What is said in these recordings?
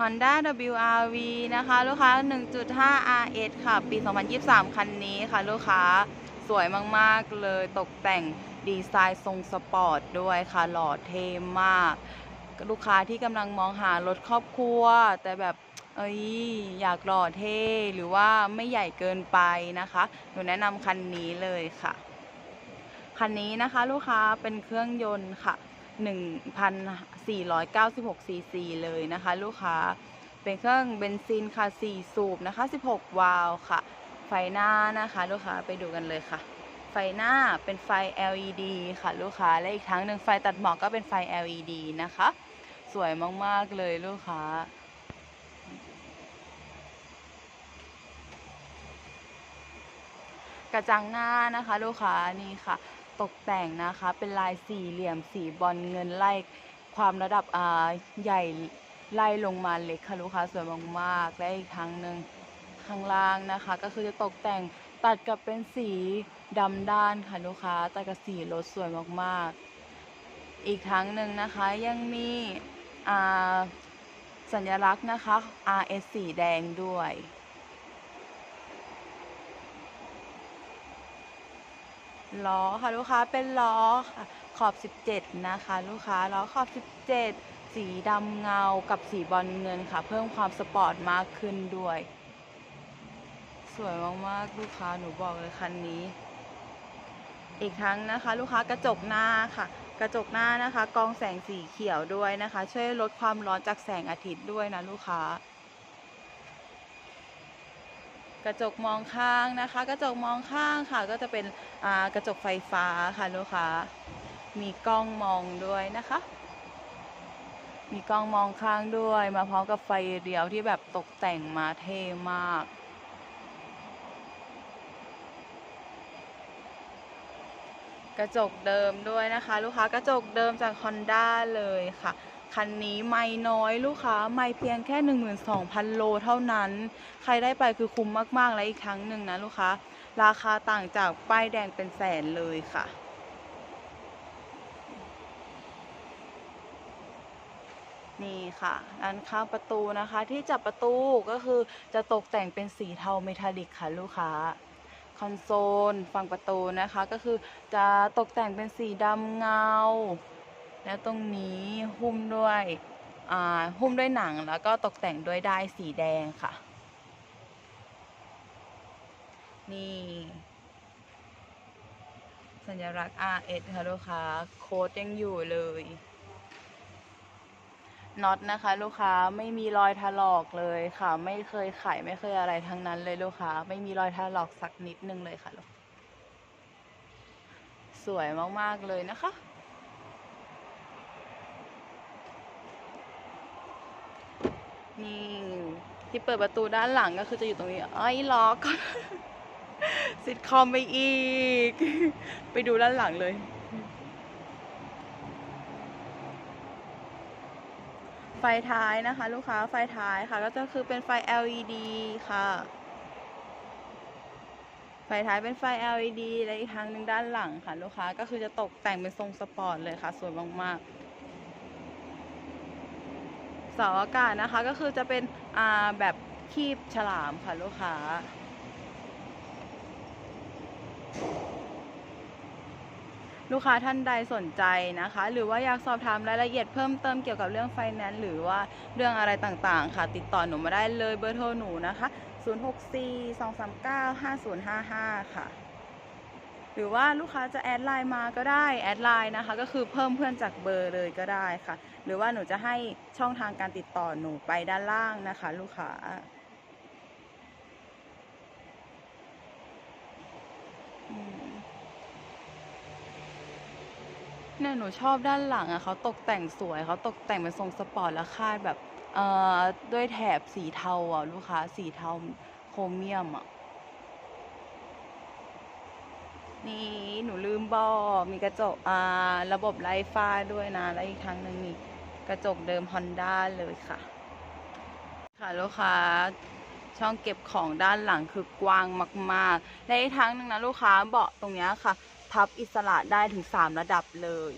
Honda WRV นะคะ ลูกค้า 1.5 RS ค่ะ ปี 2023 คันนี้ค่ะ ลูกค้าสวยมาก ๆ เลยตกแต่งดีไซน์ทรงสปอร์ตด้วยค่ะ หล่อเท่มาก ลูกค้าที่กำลังมองหารถครอบครัว แต่แบบเอ้ยอยากหล่อเท่หรือว่าไม่ใหญ่เกินไปนะคะ หนูแนะนำคันนี้เลยค่ะ คันนี้นะคะลูกค้าเป็นเครื่องยนต์ค่ะ1 0 0 0 496 cc เลยนะคะ ลูกค้า เป็นเครื่องเบนซินค่ะ 4 สูบนะคะ 16 วาล์วค่ะ ไฟหน้านะคะ ลูกค้าไปดูกันเลยค่ะ ไฟหน้าเป็นไฟ LED ค่ะ ลูกค้า และอีกทั้งหนึ่งไฟตัดหมอกก็เป็นไฟ LED นะคะ สวยมาก ๆ เลยลูกค้ากระจังหน้านะคะ ลูกค้านี่ค่ะ ตกแต่งนะคะ เป็นลายสี่เหลี่ยมสีบอลเงินไล่ ความระดับใหญ่ไล่ลงมาเล็กค่ะลูกค้าสวยมากๆและอีกครั้งหนึ่งข้างล่างนะคะ ก็คือจะตกแต่งตัดกับเป็นสีดำด้านค่ะลูกค้าตัดกับสีรถสวยมากๆ อีกครั้งหนึ่งนะคะยังมีสัญลักษณ์นะคะ RS สีแดงด้วยล้อค่ะลูกค้าเป็นล้อค่ะ ขอบ 17 นะคะ ลูกค้าล้อขอบ 17 สีดำเงากับสีบอลเงินค่ะ เพิ่มความสปอร์ตมากขึ้นด้วย สวยมากๆ ลูกค้าหนูบอกเลยคันนี้ อีกครั้งนะคะ ลูกค้ากระจกหน้าค่ะ กระจกหน้านะคะ กองแสงสีเขียวด้วยนะคะ ช่วยลดความร้อนจากแสงอาทิตย์ด้วยนะลูกค้ากระจกมองข้างนะคะ กระจกมองข้างค่ะ ก็จะเป็นกระจกไฟฟ้าค่ะลูกค้า มีกล้องมองด้วยนะคะ มีกล้องมองข้างด้วย มาพร้อมกับไฟเลี้ยวที่แบบตกแต่งมาเท่มากกระจกเดิมด้วยนะคะ ลูกค้ากระจกเดิมจาก Honda เลยค่ะ คันนี้ไม่น้อยลูกค้าไม่เพียงแค่ 12,000 โลเท่านั้น ใครได้ไปคือคุ้มมาก ๆ และอีกครั้งหนึ่งนะลูกค้า ราคาต่างจากป้ายแดงเป็นแสนเลยค่ะ นี่ค่ะด้านข้างประตูนะคะที่จับประตูก็คือจะตกแต่งเป็นสีเทาเมทัลลิกค่ะลูกค้าคอนโซลฝั่งประตูนะคะก็คือจะตกแต่งเป็นสีดำเงา แล้วตรงนี้หุ้มด้วยหุ้มด้วยหนังแล้วก็ตกแต่งด้วยด้ายสีแดงค่ะ นี่ สัญลักษณ์ RS ค่ะลูกค้าโค้ดยังอยู่เลย น็อตนะคะ ลูกค้าไม่มีรอยถลอกเลยค่ะ ไม่เคยไขไม่เคยอะไรทั้งนั้นเลยลูกค้า ไม่มีรอยถลอกสักนิดนึงเลยค่ะลูกสวยมากๆเลยนะคะ นี่ที่เปิดประตูด้านหลังก็คือจะอยู่ตรงนี้ไอ้ยล็อกซิทคอมไปอีก ไปดูด้านหลังเลย ไฟท้ายนะคะ ลูกค้าไฟท้ายค่ะ ก็จะคือเป็นไฟ LED ค่ะ ไฟท้ายเป็นไฟ LED และอีกทางหนึ่งด้านหลังค่ะ ลูกค้าก็คือจะตกแต่งเป็นทรงสปอร์ตเลยค่ะ สวยมากๆเสาอากาศนะคะก็คือจะเป็นอ่าแบบคีบฉลามค่ะ ลูกค้า ลูกค้าท่านใดสนใจนะคะ หรือว่าอยากสอบถามรายละเอียดเพิ่มเติมเกี่ยวกับเรื่องไฟแนนซ์หรือว่าเรื่องอะไรต่างๆ ค่ะ ติดต่อหนูมาได้เลยเบอร์โทรหนูนะคะ 0642395055 ค่ะ หรือว่าลูกค้าจะแอดไลน์มาก็ได้แอดไลน์นะคะ ก็คือเพิ่มเพื่อนจากเบอร์เลยก็ได้ค่ะ หรือว่าหนูจะให้ช่องทางการติดต่อหนูไปด้านล่างนะคะ ลูกค้า เนี่ยหนูชอบด้านหลังอะเขาตกแต่งสวยเขาตกแต่งเป็นทรงสปอร์ตแล้วคาดแบบเอ่อด้วยแถบสีเทาอะลูกค้าสีเทาโครเมียมอะนี่หนูลืมบอกมีกระจกอ่าระบบไร้ฟ้าด้วยนะ และอีกครั้งหนึ่งมีกระจกเดิม Honda เลยค่ะ ค่ะลูกค้าช่องเก็บของด้านหลังคือกว้างมาก ๆ และอีกทั้งหนึ่งนะลูกค้าเบาะตรงเนี้ยค่ะ พับอิสระได้ถึง3ระดับเลย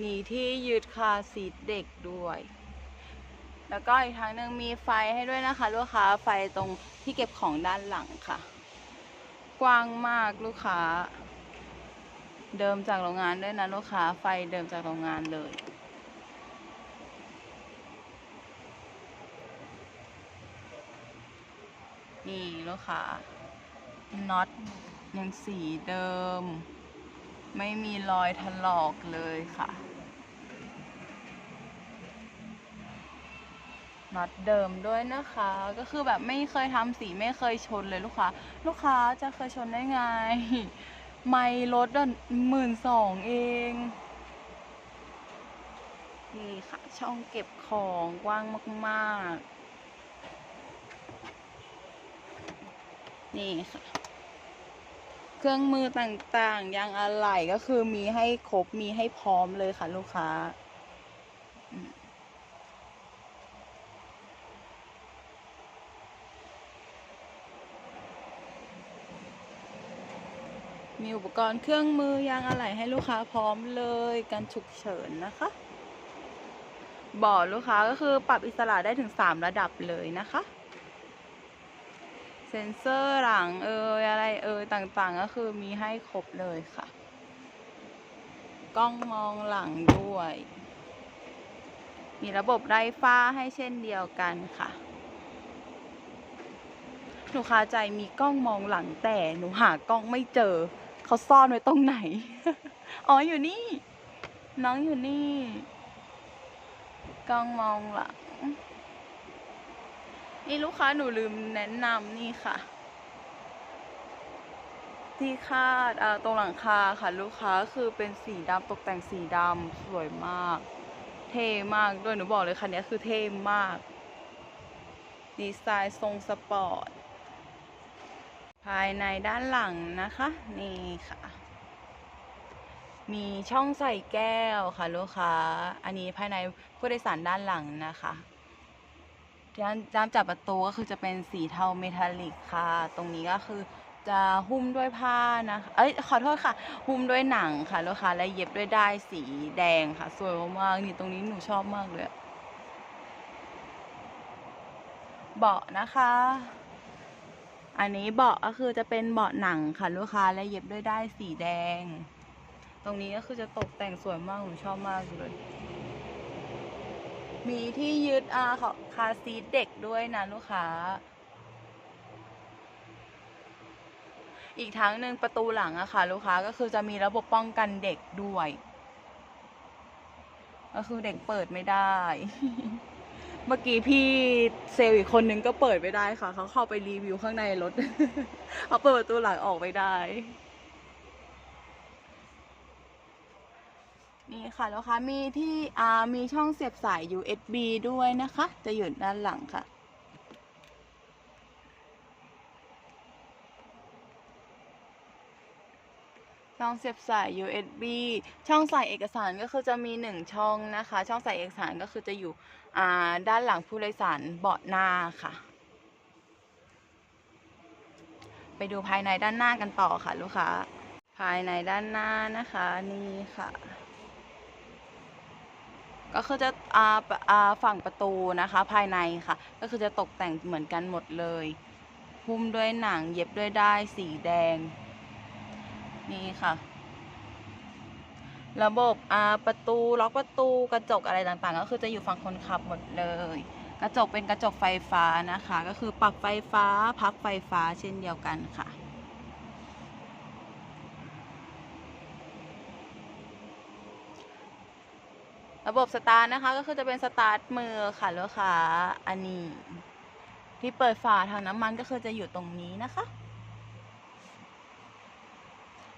มีที่ยืดคาร์ซีเด็กด้วย แล้วก็อีกทางหนึ่งมีไฟให้ด้วยนะคะ ลูกค้าไฟตรงที่เก็บของด้านหลังค่ะ กว้างมากลูกค้า เดิมจากโรงงานด้วยนะลูกค้าไฟเดิมจากโรงงานเลยนี่ลูกค้าน็อต ยังสีเดิม ไม่มีรอยถลอกเลยค่ะน็อตเดิมด้วยนะคะ ก็คือแบบไม่เคยทำสีไม่เคยชนเลยลูกค้า ลูกค้าจะเคยชนได้ไง ไม่รถหมื่นสองเอง นี่ค่ะ ช่องเก็บของกว้างมาก ๆ นี่ค่ะ เครื่องมือต่างๆยางอะไหล่ก็คือมีให้ครบมีให้พร้อมเลยค่ะลูกค้ามมีอุปกรณ์เครื่องมือยางอะไหล่ให้ลูกค้าพร้อมเลยการฉุกเฉินนะคะบาะลูกค้าก็คือปรับอิสระได้ถึง 3 ระดับเลยนะคะ เซ็นเซอร์หลังเอยอะไรเอยต่างๆ ก็คือมีให้ครบเลยค่ะ กล้องมองหลังด้วย มีระบบไร้ฟ้าให้เช่นเดียวกันค่ะ หนูคาใจมีกล้องมองหลังแต่หนูหากล้องไม่เจอ เขาซ่อนไว้ตรงไหน อ๋ออยู่นี่ น้องอยู่นี่ กล้องมองหลัง นี่ลูกค้าหนูลืมแนะนำนี่ค่ะ ที่คาดตรงหลังคาค่ะ ลูกค้าคือเป็นสีดำตกแต่งสีดำสวยมาก เท่มากด้วยหนูบอกเลยคันนี้คือเท่มาก ดีไซน์ทรงสปอร์ตภายในด้านหลังนะคะ นี่ค่ะ มีช่องใส่แก้วค่ะลูกค้า อันนี้ภายในผู้โดยสารด้านหลังนะคะ ด้านด้านจับประตูก็คือจะเป็นสีเทาเมทัลลิกค่ะ ตรงนี้ก็คือจะหุ้มด้วยผ้านะคะ เอ้ย ขอโทษค่ะ หุ้มด้วยหนังค่ะลูกค้า และเย็บด้วยด้ายสีแดงค่ะ สวยมากๆ นี่ตรงนี้หนูชอบมากเลย เบาะนะคะ อันนี้เบาะก็คือจะเป็นเบาะหนังค่ะลูกค้า และเย็บด้วยด้ายสีแดง ตรงนี้ก็คือจะตกแต่งสวยมาก หนูชอบมากเลย มีที่ยึดอาของคาซีทเด็กด้วยนะลูกค้า อีกทั้งหนึ่งประตูหลังอะค่ะ ลูกค้าก็คือจะมีระบบป้องกันเด็กด้วย ก็คือเด็กเปิดไม่ได้ เมื่อกี้พี่เซลอีกคนนึงก็เปิดไม่ได้ค่ะ เขาเข้าไปรีวิวข้างในรถเขาเปิดประตูหลังออกไม่ได้ นี่ค่ะลูกค้ามีที่มีช่องเสียบสาย USB ด้วยนะคะ จะอยู่ด้านหลังค่ะช่องเสียบสาย USB ช่องใส่เอกสารก็คือจะมีหนึ่งช่องนะคะ ช่องใส่เอกสารก็คือจะอยู่ด้านหลังผู้โดยสารเบาะหน้าค่ะ ไปดูภายในด้านหน้ากันต่อค่ะ ลูกค้า ภายในด้านหน้านะคะ นี่ค่ะ ก็คือจะอ่าอ่าฝั่งประตูนะคะภายในค่ะ ก็คือจะตกแต่งเหมือนกันหมดเลยหุ้มด้วยหนังเย็บด้วยได้ายสีแดง นี่ค่ะ ระบบอ่าประตูล็อกประตูกระจกอะไรต่างๆ ก็คือจะอยู่ฝั่งคนขับหมดเลย กระจกเป็นกระจกไฟฟ้านะคะ ก็คือปรับไฟฟ้าพับไฟฟ้าเช่นเดียวกันค่ะ ระบบสตาร์ทนะคะก็คือจะเป็นสตาร์ทมือค่ะลูกค้าอันนี้ ที่เปิดฝาทางน้ำมันก็คือจะอยู่ตรงนี้นะคะ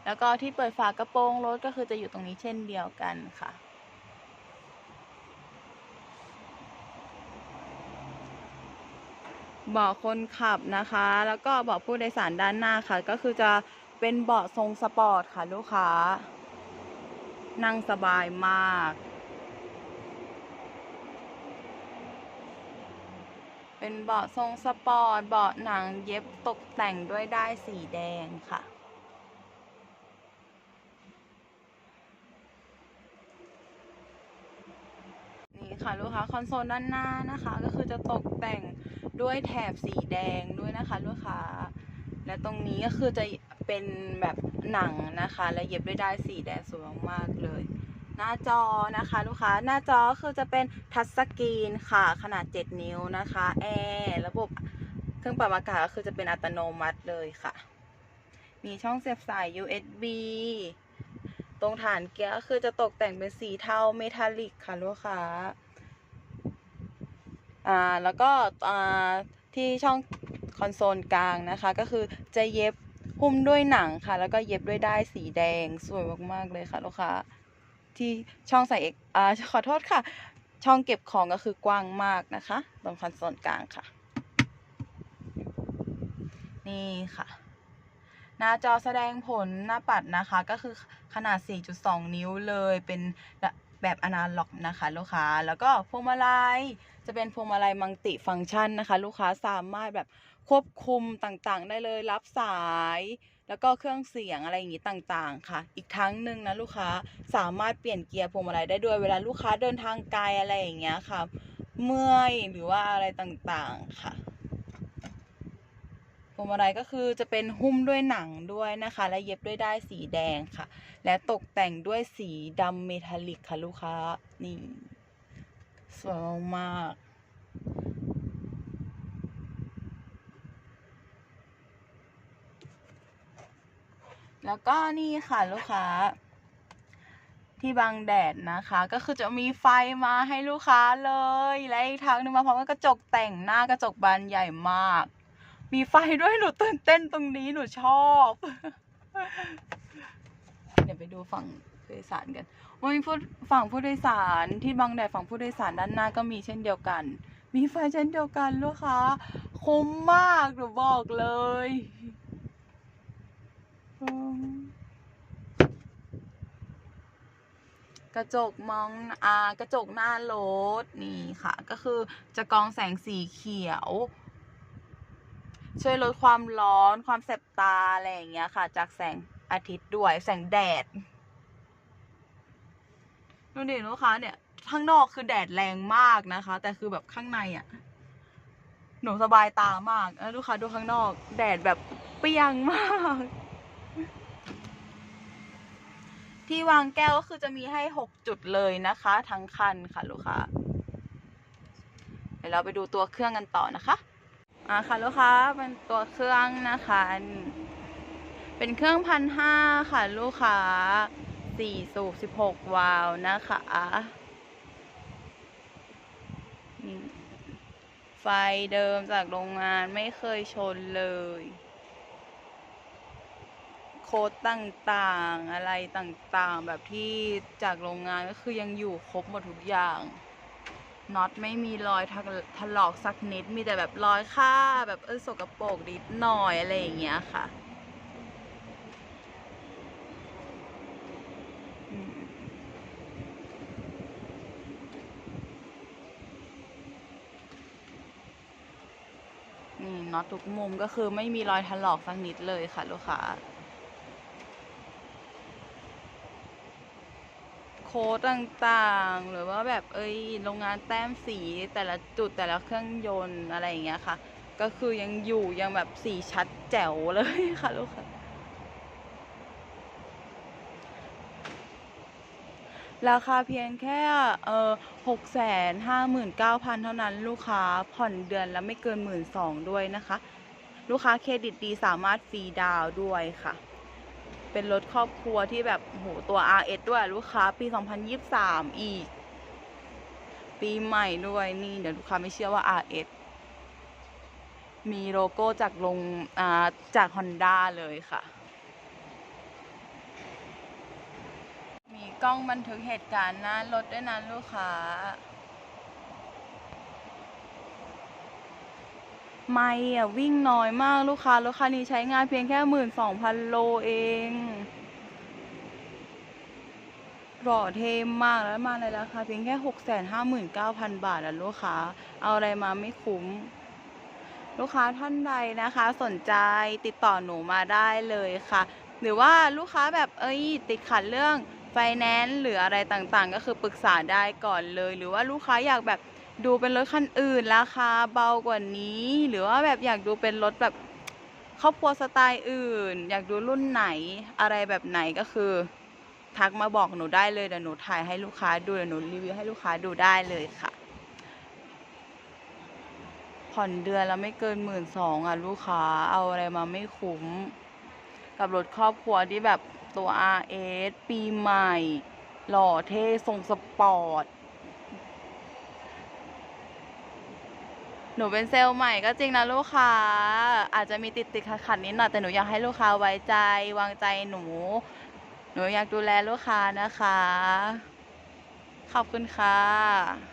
แล้วก็ที่เปิดฝากระโปรงรถก็คือจะอยู่ตรงนี้เช่นเดียวกันค่ะเบาะคนขับนะคะ แล้วก็เบาะผู้โดยสารด้านหน้าค่ะ ก็คือจะเป็นเบาะทรงสปอร์ตค่ะลูกค้า นั่งสบายมาก เป็นเบาะทรงสปอร์ต เบาะหนังเย็บตกแต่งด้วยได้ายสีแดงค่ะ นี่ค่ะลูกค้าคอนโซลด้านหน้านะคะ ก็คือจะตกแต่งด้วยแถบสีแดงด้วยนะคะลูกค้า และตรงนี้ก็คือจะเป็นแบบหนังนะคะ และเย็บด้วยได้ายสีแดงสวยมากๆเลย หน้าจอนะคะลูกค้าหน้าจอคือจะเป็นทัชสกรีนค่ะขนาด 7 นิ้วนะคะแอร์ระบบเครื่องปรับอากาศก็คือจะเป็นอัตโนมัติเลยค่ะ มีช่องเสียบสาย USB ตรงฐานเกียร์ก็คือจะตกแต่งเป็นสีเทาเมทัลลิกค่ะลูกค้าอ่าแล้วก็อ่าที่ช่องคอนโซลกลางนะคะ ก็คือจะเย็บหุ้มด้วยหนังค่ะ แล้วก็เย็บด้วยได้ายสีแดงสวยมากๆเลยค่ะลูกค้า ที่ช่องใส่เอกอ่าขอโทษค่ะ ช่องเก็บของก็คือกว้างมากนะคะตรงคอนโซลกลางค่ะ นี่ค่ะ หน้าจอแสดงผลหน้าปัดนะคะ ก็คือขนาด 4.2 นิ้วเลยเป็นแบบอนาล็อกนะคะลูกค้า แล้วก็พวงมาลัยจะเป็นพวงมาลัยมัลติฟังก์ชันนะคะ ลูกค้าสามารถแบบควบคุมต่างๆ ได้เลยรับสาย แล้วก็เครื่องเสียงอะไรอย่างนี้ต่างๆ ค่ะ อีกทั้งหนึ่งนะลูกค้าสามารถเปลี่ยนเกียร์พวงมาลัยได้ด้วยเวลาลูกค้าเดินทางไกลอะไรอย่างเงี้ยค่ะ เมื่อยหรือว่าอะไรต่างๆค่ะพวงมาลัยก็คือจะเป็นหุ้มด้วยหนังด้วยนะคะ และเย็บด้วยด้ายสีแดงค่ะ และตกแต่งด้วยสีดำเมทัลลิกค่ะลูกค้านี่สวยมาก แล้วก็นี่ค่ะลูกค้า ที่บังแดดนะคะ ก็คือจะมีไฟมาให้ลูกค้าเลย และอีกทางนึงมาพร้อมกับกระจกแต่งหน้ากระจกบานใหญ่มาก มีไฟด้วยหนูตื่นเต้นตรงนี้หนูชอบ เดี๋ยวไปดูฝั่งผู้โดยสารกันว่ามีผู้ฝั่งผู้โดยสารที่บังแดดฝั่งผู้โดยสารด้านหน้าก็มีเช่นเดียวกัน มีไฟเช่นเดียวกันลูกค้า คุ้มมากหนูบอกเลย กระจกมองอ่ากระจกหน้ารถนี่ค่ะ ก็คือจะกองแสงสีเขียว ช่วยลดความร้อนความแสบตา อะไรอย่างเงี้ยค่ะ จากแสงอาทิตย์ด้วยแสงแดดดูดิลูกค้าเนี่ยข้างนอกคือแดดแรงมากนะคะ แต่คือแบบข้างในอะ่ะหนูสบายตามากแล้วลูกค้าดูข้างนอก แดดแบบเปรี้ยงมาก ที่วางแก้วก็คือจะมีให้หกจุดเลยนะคะ ทั้งคันค่ะลูกค้าเดี๋ยวเราไปดูตัวเครื่องกันต่อนะคะอ่าค่ะลูกค้าเป็นตัวเครื่องนะคะ เป็นเครื่องพันห้าค่ะลูกค้าสี่สูบสิบหกวาล์วนะคะไฟเดิมจากโรงงานไม่เคยชนเลย ค้ดต่างๆ อะไรต่างๆ แบบที่จากโรงงานก็คือยังอยู่ครบหมดทุกอย่างน็อตไม่มีรอยถลอกสักนิด มีแต่แบบรอยค่าแบบเออสกปรกนิดหน่อยอะไรอย่างเงี้ยค่ะนี่น็อตทุกมุมก็คือไม่มีรอยถลอกสักนิดเลยค่ะลูกค้า ค้ดต่างๆ หรือว่าแบบเอ้ยโรงงานแต้มสีแต่ละจุดแต่ละเครื่องยนต์อะไรอย่างเงี้ยค่ะ ก็คือยังอยู่ยังแบบสีชัดแจ๋วเลยค่ะลูกค้าราคาเพียงแค่เออหกแสนห้าหมื่นเก้าพันเท่านั้นลูกค้าผ่อนเดือนละไม่เกินหมื่นสองด้วยนะคะ ลูกค้าเครดิตดีสามารถฟรีดาวด้วยค่ะ เป็นรถครอบครัวที่แบบโหตัว RS ด้วยลูกค้าปี 2023 อีก ปีใหม่ด้วยนี่เดี๋ยวลูกค้าไม่เชื่อว่า RS มีโลโก้จากลงอ่าจาก Honda เลยค่ะ มีกล้องบันทึกเหตุการณ์หน้ารถด้วยนะลูกค้า ไม่อะวิ่งน้อยมากลูกค้ารถคันนี้ใช้งานเพียงแค่หมื่นสองพันโลเองหล่อเทมมากแล้วมาในราคาเพียงแค่หกแสนห้าหมื่นเก้าพันบาทอะลูกค้า เอาอะไรมาไม่คุ้ม ลูกค้าท่านใดนะคะ สนใจติดต่อหนูมาได้เลยค่ะ หรือว่าลูกค้าแบบเอ้ย ติดขัดเรื่องไฟแนนซ์หรืออะไรต่างๆ ก็คือปรึกษาได้ก่อนเลย หรือว่าลูกค้าอยากแบบ ดูเป็นรถคันอื่นราคาเบากว่านี้ หรือว่าแบบอยากดูเป็นรถแบบครอบครัวสไตล์อื่น อยากดูรุ่นไหนอะไรแบบไหนก็คือ ทักมาบอกหนูได้เลยเดี๋ยวหนูถ่ายให้ลูกค้าดูเดี๋ยวหนูรีวิวให้ลูกค้าดูได้เลยค่ะ ผ่อนเดือนแล้วไม่เกินหมื่นสองอะลูกค้าเอาอะไรมาไม่คุ้ม กับรถครอบครัวที่แบบตัว RS ปีใหม่ หล่อเท่ทรงสปอร์ต หนูเป็นเซลล์ใหม่ก็จริงนะลูกค้า อาจจะมีติดติดขัดขัดนิดหน่อยแต่หนูอยากให้ลูกค้าไว้ใจ วางใจหนู หนูอยากดูแลลูกค้านะคะ ขอบคุณค่ะ